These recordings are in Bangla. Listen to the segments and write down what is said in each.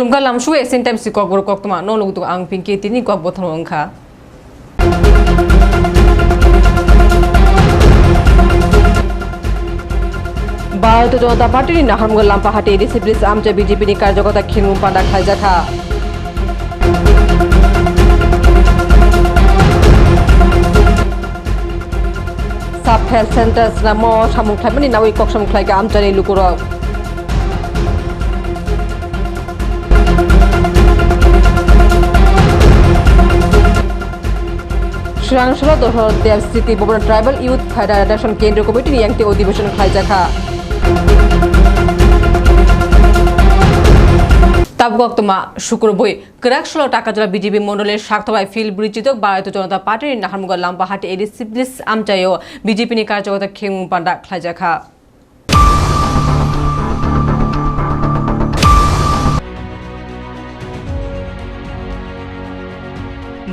Kulum ka lam shu esin time si kok bor kok tuma. No lug tu ang pinki tini kok bothon ongkha. Bharatiya Janata পার্টির নাহারমগল লাম্পাহাটি এডিসি ব্রিজ আমচা বিজেপি নি কার্যকর্তা খিনমু পান্ডা খাইজাখা সাব হেলথ সেন্টার নাম সামুং খাইমানি নাওই কক সামুং খাইকা আমচানি লুকুরক শ্রীরাংশলা দহর স্মৃতি ভবন ট্রাইবাল ইউথ ফেডারেশন কেন্দ্রীয় কমিটি একটি অধিবেশন খাইজাখা তাবগক্তমা শুক্র বই। করাকশল টাকা বিজেপি মন্ডলের স্বার্থবায় ফিল বিরোচিত ভারতীয় জনতা পার্টির নাহারমুগ লাম্পাহাটি এডিসিপ্লিস আমচাইও বিজেপি নি কার্যকর্তা খেমু পান্ডা খাইজাখা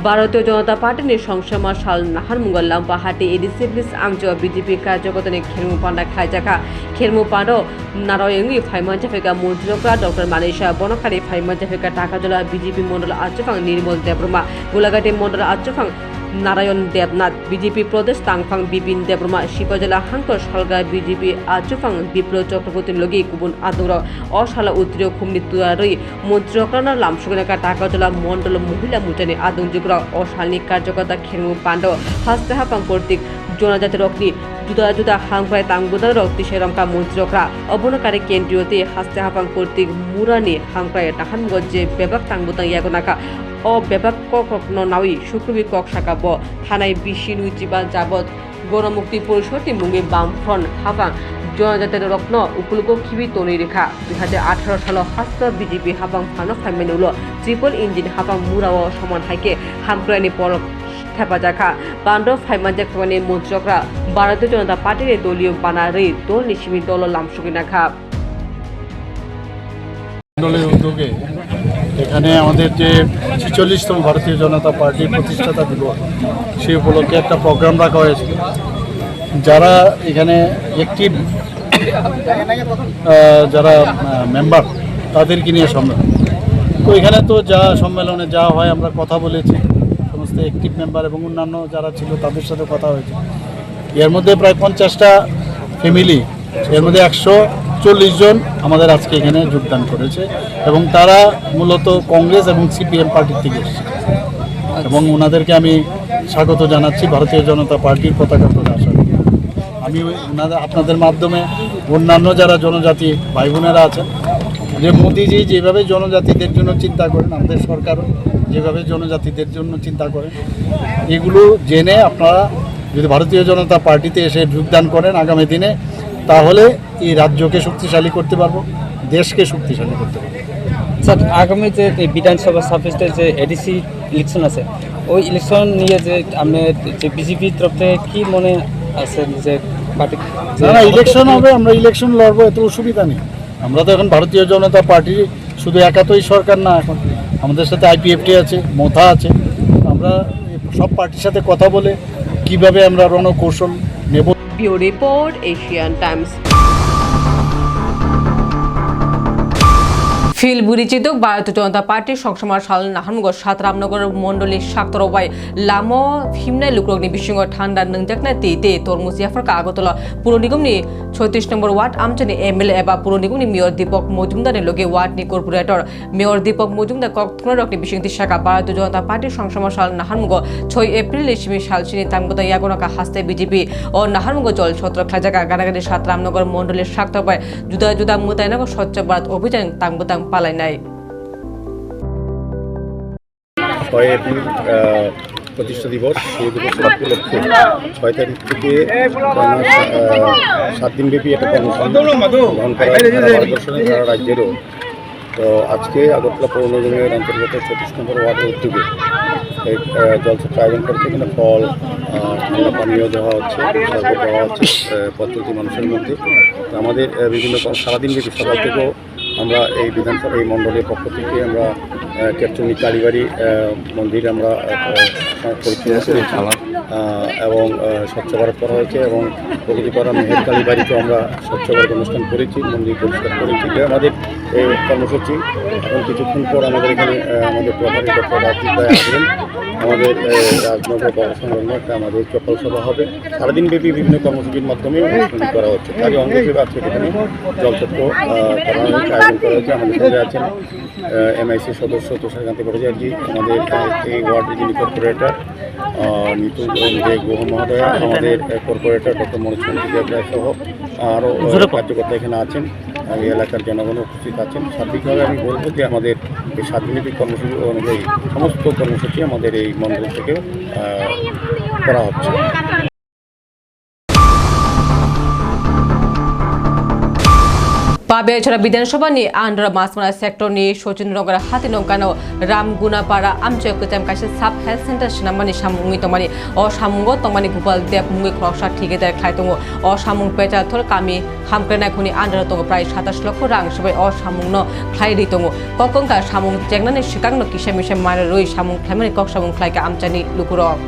ভারতীয় জনতা পার্টির সংসমা সাল নাহার মুগল্লাম পাহাটি এডিসিপ্লিস আমচ বিজেপি কার্যকতনে খেরমু পান্ডা খাইজাকা, খেরমু পান্ড নারায়ঙ্গি ফাইমান জাফেকা মন্ত্রীরা ডক্টর মানিসা বনকারী ফাইমান জাফেকা টাকা জলা বিজেপি মন্ডল আচফাং নির্মল দেবরমা গোলাঘাটি মন্ডল আচফাং নারায়ণ দেবনাথ, বিজেপি প্রদেশ, তাংফাং বিপিন দেবরমা শিবজলা হাঙ্কর সলগা বিজেপি আচুফাং বিপ্লব চক্রবর্তী লগি গুবুন আদর অশালা উত্তরীয় খুমনি তুয়ারই মন্ত্রকরণা লামসুগনাকা টাকাজলা মন্ডল মহিলা মুটানি আদংযুগ্র অশালনি কার্যকর্তা খেরমু পাণ্ড হাস্তাহাপাং কর্তৃক জনজাতি রকনি জুদা জুদা হাংপ্রায় তাংবুদা রক্তি সেরমকা মন্ত্রকরা অবনকারী কেন্দ্রীয়তে হাস্তাহাপাং কর্তৃক মুরানি হাংপ্রায় নাহানগঞ্জে বেবাক তাংবুতাং ইয়াগনাকা অ বেবাক কক নাওই শুক্রবি কক শাখা ব। থানায় বিশি নুইচিবা যাবত গণমুক্তি পরিষদটি মুঙ্গে বামফ্রন্ট হাফাং জনজাতির রত্ন উপলক্ষ খিবি তনি রেখা দুই হাজার আঠারো সাল হাস্ত বিজেপি হাবাং ফানো ফাইমেনুল ট্রিপল ইঞ্জিন হাবাং মুরাও সমান হাইকে হামক্রানি পর হেফাজাখা বান্ড ফাইমাজাখানি মন্ত্রকরা ভারতীয় জনতা পার্টির দলীয় বানারে দল নিশিমি দল লামসুকিনাখা মন্ডলের উদ্যোগে এখানে আমাদের যে ছেচল্লিশতম ভারতীয় জনতা পার্টির প্রতিষ্ঠাতা দিবস, সেই উপলক্ষে একটা প্রোগ্রাম রাখা হয়েছে। যারা এখানে একটি যারা মেম্বার তাদেরকে নিয়ে সম্মেলন। তো এখানে তো যা সম্মেলনে যা হয় আমরা কথা বলেছি, সমস্ত অ্যাক্টিভ মেম্বার এবং অন্যান্য যারা ছিল তাদের সাথে কথা হয়েছে। এর মধ্যে প্রায় পঞ্চাশটা ফ্যামিলি এর মধ্যে একশো চল্লিশ জন আমাদের আজকে এখানে যোগদান করেছে এবং তারা মূলত কংগ্রেস এবং সিপিএম পার্টির থেকে এসেছে। এবং ওনাদেরকে আমি স্বাগত জানাচ্ছি, ভারতীয় জনতা পার্টির পতাকা তোলে আসার আমি ওনাদের, আপনাদের মাধ্যমে অন্যান্য যারা জনজাতি ভাই বোনেরা আছেন, যে মোদিজি যেভাবে জনজাতিদের জন্য চিন্তা করেন, আমাদের সরকারও যেভাবে জনজাতিদের জন্য চিন্তা করেন, এগুলো জেনে আপনারা যদি ভারতীয় জনতা পার্টিতে এসে যোগদান করেন, আগামী দিনে তাহলে এই রাজ্যকে শক্তিশালী করতে পারব দেশকে শক্তিশালী করতে পারব। স্যার আগামী যে এই বিধানসভা সাবজেক্টের যে এডিসি ইলেকশন আছে ওই ইলেকশন নিয়ে যে আপনি যে বিজেপির তরফ থেকে কী মনে আছে যে পার্টি না না ইলেকশন হবে আমরা ইলেকশন লড়বো এত অসুবিধা নেই। আমরা তো এখন ভারতীয় জনতা পার্টি শুধু একাতই সরকার না এখন আমাদের সাথে আইপিএফটি আছে মোথা আছে। আমরা সব পার্টির সাথে কথা বলে কীভাবে আমরা রণকৌশল ব্যুরো রিপোর্ট, এশিয়ান টাইমস। ফিল বুড়িচিত ভারতীয় জনতা পার্টির সংসমার সাল নাহানগর সাত রামনগর মন্ডলী সাক্তরবাই লামো হিমনাই লুকরগ্নি বিশৃঙ্গ ঠান্ডা নংজাকনা তে তে তরমুজ ইয়াফার আগতলা পুর নিগমনি ছত্রিশ নম্বর ওয়ার্ড, আমচানি এমএলএ এবা পুর নিগমনি মেয়র দীপক মজুমদারের লগে ওয়ার্ডনি কর্পোরেটর। মেয়র দীপক মজুমদার কক্তনা রকনি বিশৃঙ্গতি শাখা, ভারতীয় জনতা পার্টির সংসমার সাল নাহানমুগ ছয় এপ্রিল সাল সিনি তাঙ্গতা ইয়াগনকা হাস্তে বিজেপি ও নাহানমুগ জল ছত্র খাজাকা গানাগানি সাত রামনগর মন্ডলের সাক্তরবাই জুদা জুদা মোতায়েন স্বচ্ছ ভারত অভিযান তাঙ্গতাং পালাই নাই। প্রতিষ্ঠা দিবস সেই দিবসের উপলক্ষে ছয় তারিখ থেকে সাত দিনব্যাপী একটা কর্মসূচি গ্রহণ করা সারা রাজ্যেরও। তো আজকে আগরতলা পৌর নিগমের অন্তর্গত চব্বিশ নম্বর ওয়ার্ডের উদ্যোগে আহ, আয়োজন করেছে এখানে ফল ঠান্ডা পানীয় দেওয়া হচ্ছে দেওয়া হচ্ছে প্রত্যেকটি মানুষের মধ্যে। আমাদের বিভিন্ন সারাদিন ব্যাপী সকাল থেকেও আমরা এই বিধানসভা এই মণ্ডলের পক্ষ থেকে আমরা ক্যাপচুনি কালীবাড়ি মন্দির আমরা পরিচালনা করেছি। এবং স্বচ্ছ ভারত করা হয়েছে এবং প্রগতিপাড়া মেহের কালীবাড়িতেও আমরা স্বচ্ছ ভারত অনুষ্ঠান করেছি, মন্দির পরিষ্কার করেছি। আমাদের এই কর্মসূচি, এখন কিছুক্ষণ পর আমাদের এখানে আমাদের প্রভারী ডক্টর রাজদীপ রায় আসবেন। আমাদের রাজনগর সংলগ্ন একটা আমাদের চপ্পল সভা হবে। সারাদিন ব্যাপী বিভিন্ন কর্মসূচির মাধ্যমে অনুষ্ঠান করা হচ্ছে। তারই অঙ্গ হিসেবে আজকে এখানে জলচক্র করা হয়েছে আয়োজন করা হয়েছে। আমাদের সঙ্গে আছেন এমআইসি সদস্য তুষারকান্তি ভট্টাচার্য, আমাদের এই ওয়ার্ডের যিনি কর্পোরেটর নিতু গুহ মহোদয়া আমাদের কর্পোরেটর ডক্টর মনোজ চন্দ্র সহ আরও কার্যকর্তা এখানে আছেন। এই এলাকার জনগণ উপস্থিত আছেন। সার্বিকভাবে আমি বলব যে আমাদের এই সাতদিনব্যাপী কর্মসূচি অনুযায়ী সমস্ত কর্মসূচি আমাদের এই মন্ডল থেকে করা হচ্ছে। পাবে এছাড়া বিধানসভা ni andra masmara sector ni সচিন্দ্রনগর হাতি নৌকানো রামগুনাপাড়া আমচয় কুচাম কাছে সাব হেলথ সেন্টার সিনামানি সামুঙ্গি তমানি অ সামুঙ্গ তমানি গোপাল দেব মুঙ্গি খরকসা ঠিকাদার খাইতঙ্গ অ সামুং পেচা থর কামি হামক্রেনাই খুনি আন্ডার তঙ্গ প্রায় সাতাশ লক্ষ রাং সবাই অ সামুংন খ্লাই রিতঙ্গ ককংকা সামুং চেংনানি সিকাংন কিসে মিসে মারে রই সামুং খ্লাইমানি কক সামুং খ্লাইকা আমচানি লুকুরক।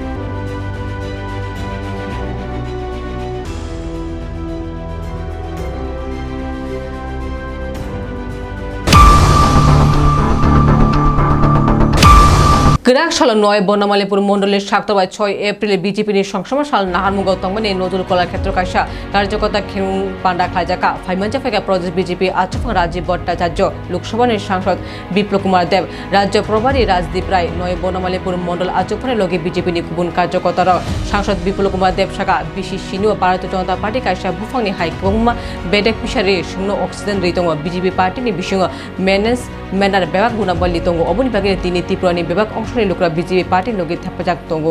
গ্রাকশাল নয় বনমালীপুর মন্ডলের সাক্তবাই ছয় এপ্রিলে বিজেপি সংসমা সাল নাহারমু গৌতমনে নজরুল কলাক্ষেত্র কাইসা কার্যকর্তা খেরুং পান্ডা খাইজাকা ফাইমাঞ্জা ফেকা প্রদেশ বিজেপি আচফা রাজীব ভট্টাচার্য লোকসভার সাংসদ বিপ্লব কুমার দেব, রাজ্য প্রভারী রাজদীপ রায়, নয় বনমালীপুর মন্ডল আচফানের লগে বিজেপি নিকুবুন কার্যকর্তার সাংসদ বিপ্লব কুমার দেব শাখা বিশি সিনু ভারতীয় জনতা পার্টি কাইসা বুফাংনি হাইকংমা, বেডেক পিসারি শূন্য অক্সিজেন রিতং বিজেপি পার্টিনি বিসঙ্গ মেনেন্স মেনার বেবাক গুণাবল লিতং অবনি বাগে তিনি ত্রিপুরানি বেবাক অংশনি লোকরা বিজেপি পার্টির লগে থাপাজাক তঙ্গ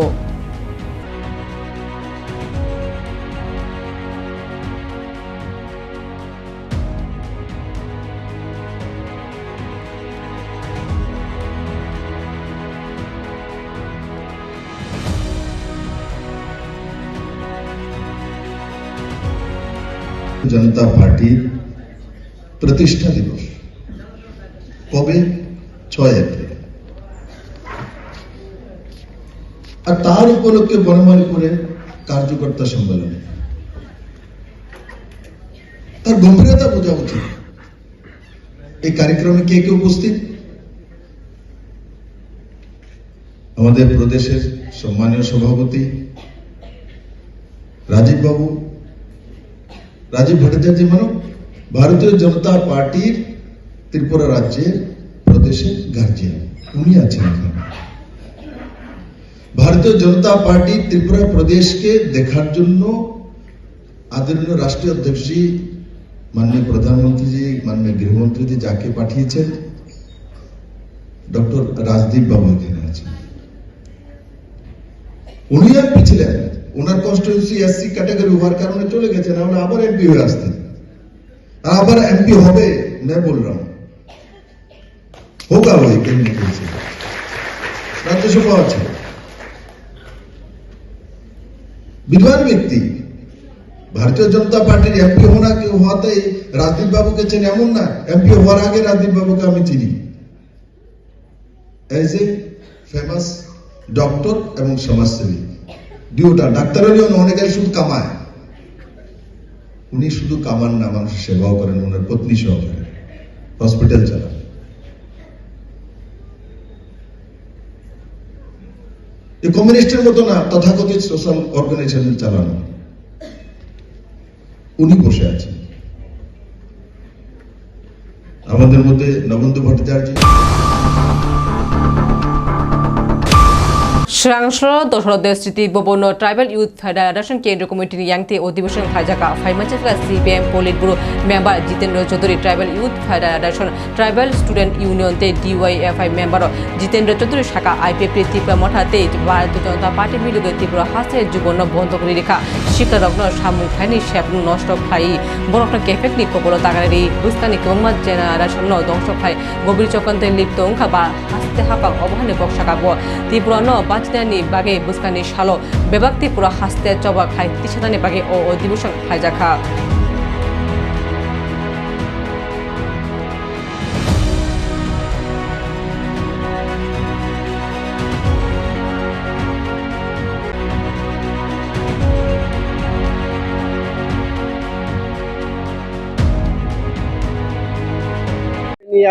জনতা পার্টির প্রতিষ্ঠা দিবস কবে ছয় আর তার উপলক্ষে বনমালীপুরে কার্যকর্তা সম্মেলন। তার গম্ভীরতা বোঝা উচিত। এই কার্যক্রমে কে কে উপস্থিত? আমাদের প্রদেশের সম্মানীয় সভাপতি রাজীব বাবু রাজীব ভট্টাচার্য মানব ভারতীয় জনতা পার্টির ত্রিপুরা রাজ্যের প্রদেশের গার্জিয়ান উনি আছেন এখানে। ভারতীয় জনতা পার্টি ত্রিপুরা প্রদেশকে দেখার জন্য আদরণীয় রাষ্ট্রীয় অধ্যক্ষজি মাননীয় প্রধানমন্ত্রীজি মাননীয় গৃহমন্ত্রীজি যাকে পাঠিয়েছেন ডক্টর রাজদীপ বাবু এখানে আছেন উনি আর পিছিলেন ওনার কনস্টিটিউন্সি এসসি ক্যাটাগরি হওয়ার কারণে চলে গেছেন নাহলে আবার এমপি হয়ে আসতেন আর আবার এমপি হবে मैं बोल रहा हूं होगा वही कहीं ना कहीं से राज्यसभा আছে বিদ্বান ব্যক্তি ভারতীয় জনতা পার্টির এমপি হওয়া হওয়াতে রাজদীপ বাবুকে চেনে এমন না, এমপি হওয়ার আগে রাজদীপ বাবুকে আমি চিনি। এজ এ ফেমাস ডক্টর এবং সমাজসেবী ডিউটা ডাক্তার হলেও অনেকে শুধু কামায়। উনি শুধু কামান না, মানুষের সেবাও করেন, ওনার পত্নী সহকারে হসপিটাল চালান। কমিউনিস্টের মতো না তথাকথিত সোশ্যাল অর্গানাইজেশন চালানো। উনি বসে আছেন। আমাদের মধ্যে নবন্দু ভট্টাচার্য শ্রাংস্র দশরথ স্মৃতি ভবন ট্রাইবেল ইউথ ফেডারেশন কেন্দ্র কমিটির ইয়াংতে অধিবেশন খাইজাকা ফাইমাচাকা CPM politburo member Jitendra Chowdhury tribal youth federation tribal student union তে ডিওয়াইএফআই মেম্বার জিতেন্দ্র চৌধুরী শাখা আইপিএফ ত্রিপুরা মঠাতে ভারতীয় জনতা পার্টি বিলুগে ত্রিপুরা হাসে যুবন বন্ধ করে রেখা শিক্ষারত্ন সামু খাইনি সেপনু নষ্ট খাই বরফ কেফেকনি কবল তাগারি বুস্তানি কমা জেনারেশন ধ্বংস খাই গভীর চক্রান্তে লিপ্ত অংখা বা হাসতে হাপাক অবহানে বক্সাকাব ত্রিপুরা ন চিনানি বাগে বুসকানি সালো বেবাক্তি পুরা হাস্তে চবা খাই তিছানি বাগে ও অধিবেশন হাইজা খা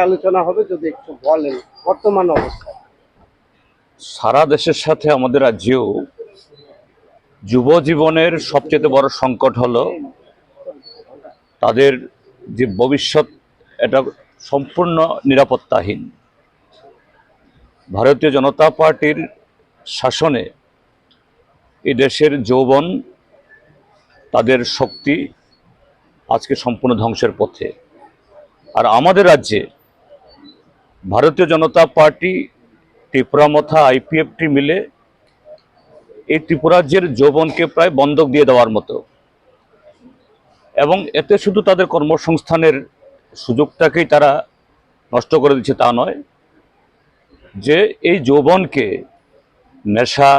আলোচনা হবে, যদি একটু বলেন বর্তমান অবস্থা। সারা দেশের সাথে আমাদের রাজ্যেও যুব জীবনের সবচেয়ে বড় সংকট হলো তাদের যে ভবিষ্যৎ, এটা সম্পূর্ণ নিরাপত্তাহীন। ভারতীয় জনতা পার্টির শাসনে এই দেশের যৌবন, তাদের শক্তি আজকে সম্পূর্ণ ধ্বংসের পথে। আর আমাদের রাজ্যে ভারতীয় জনতা পার্টি ত্রিপুরা মথা আইপিএফটি মিলে এই ত্রিপুরাজ্যের যৌবনকে প্রায় বন্ধক দিয়ে দেওয়ার মতো। এবং এতে শুধু তাদের কর্মসংস্থানের সুযোগটাকেই তারা নষ্ট করে দিচ্ছে তা নয়, যে এই যৌবনকে নেশা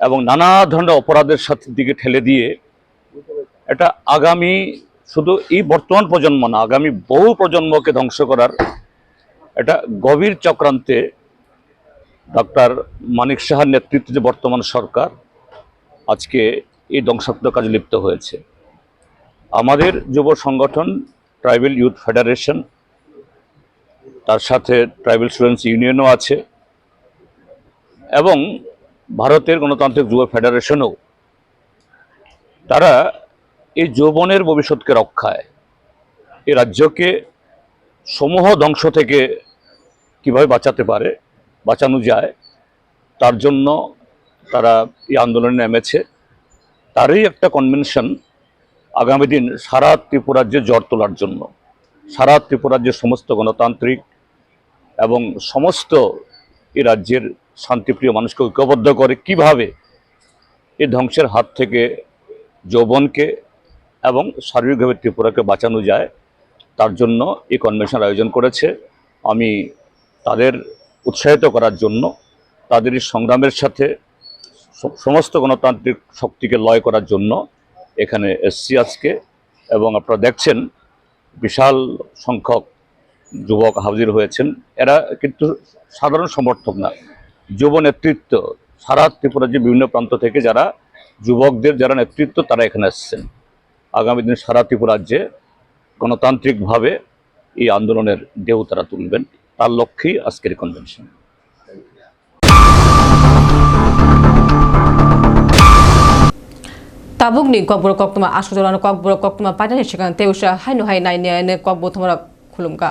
এবং নানা ধরনের অপরাধের সাথে দিকে ঠেলে দিয়ে এটা আগামী শুধু এই বর্তমান প্রজন্ম না, আগামী বহু প্রজন্মকে ধ্বংস করার এটা গভীর চক্রান্তে ডক্টর মানিক সাহার নেতৃত্বে যে বর্তমান সরকার, আজকে এই ধ্বংসাত্মক কাজে লিপ্ত হয়েছে। আমাদের যুব সংগঠন ট্রাইবেল ইউথ ফেডারেশন, তার সাথে ট্রাইবেল স্টুডেন্টস ইউনিয়নও আছে এবং ভারতের গণতান্ত্রিক যুব ফেডারেশনও। তারা এই যৌবনের ভবিষ্যৎকে রক্ষায়। এই রাজ্যকে সমূহ ধ্বংস থেকে কীভাবে বাঁচাতে পারে বাঁচানো যায়, তার জন্য তারা এই আন্দোলনে নেমেছে। তারই একটা কনভেনশন আগামী দিন সারা ত্রিপুরাজ্যে জ্বর তোলার জন্য। সারা ত্রিপুরাজ্যের সমস্ত গণতান্ত্রিক এবং সমস্ত এ রাজ্যের শান্তিপ্রিয় মানুষকে ঐক্যবদ্ধ করে কীভাবে এই ধ্বংসের হাত থেকে যৌবনকে এবং শারীরিকভাবে ত্রিপুরাকে বাঁচানো যায়, তার জন্য এই কনভেনশন আয়োজন করেছে। আমি তাদের উৎসাহিত করার জন্য তাদের সংগ্রামের সাথে সমস্ত গণতান্ত্রিক শক্তিকে লয় করার জন্য এখানে এসছি আজকে এবং আপনারা দেখছেন বিশাল সংখ্যক যুবক হাজির হয়েছেন। এরা কিন্তু সাধারণ সমর্থক না, যুব নেতৃত্ব। সারা ত্রিপুরা যে বিভিন্ন প্রান্ত থেকে যারা যুবকদের যারা নেতৃত্ব, তারা এখানে এসছেন। আগামী দিন সারা ত্রিপুরাজ্যে গণতান্ত্রিকভাবে এই আন্দোলনের ঢেউ তারা তুলবেন। তার লক্ষ্যেই আজকের convention tabukni kokbro koktuma asujorano kokbro koktuma padani shikan teusha hainu hai nai ne kokbo thomara khulumka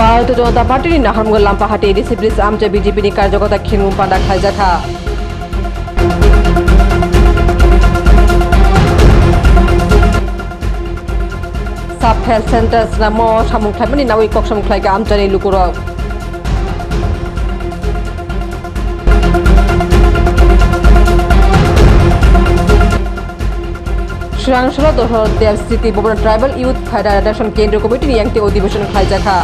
ভারতীয় জনতা পার্টির নাহারমুগল লাম্পাহাটি ডিসিপ্লিস আমচে বিজেপি কার্যকর্তা খিনু পান্ডা খাইজাখা সাব হেলথ সেন্টার নাম সামুং খাইমানি নাওই কক সামুং খাইগা আমচানি লুকুরক শ্রীরাংশল দোহর দেব স্থিতি ভবন ট্রাইবাল ইউথ ফেডারেশন কেন্দ্রীয় কমিটির একটি অধিবেশন খাইজাখা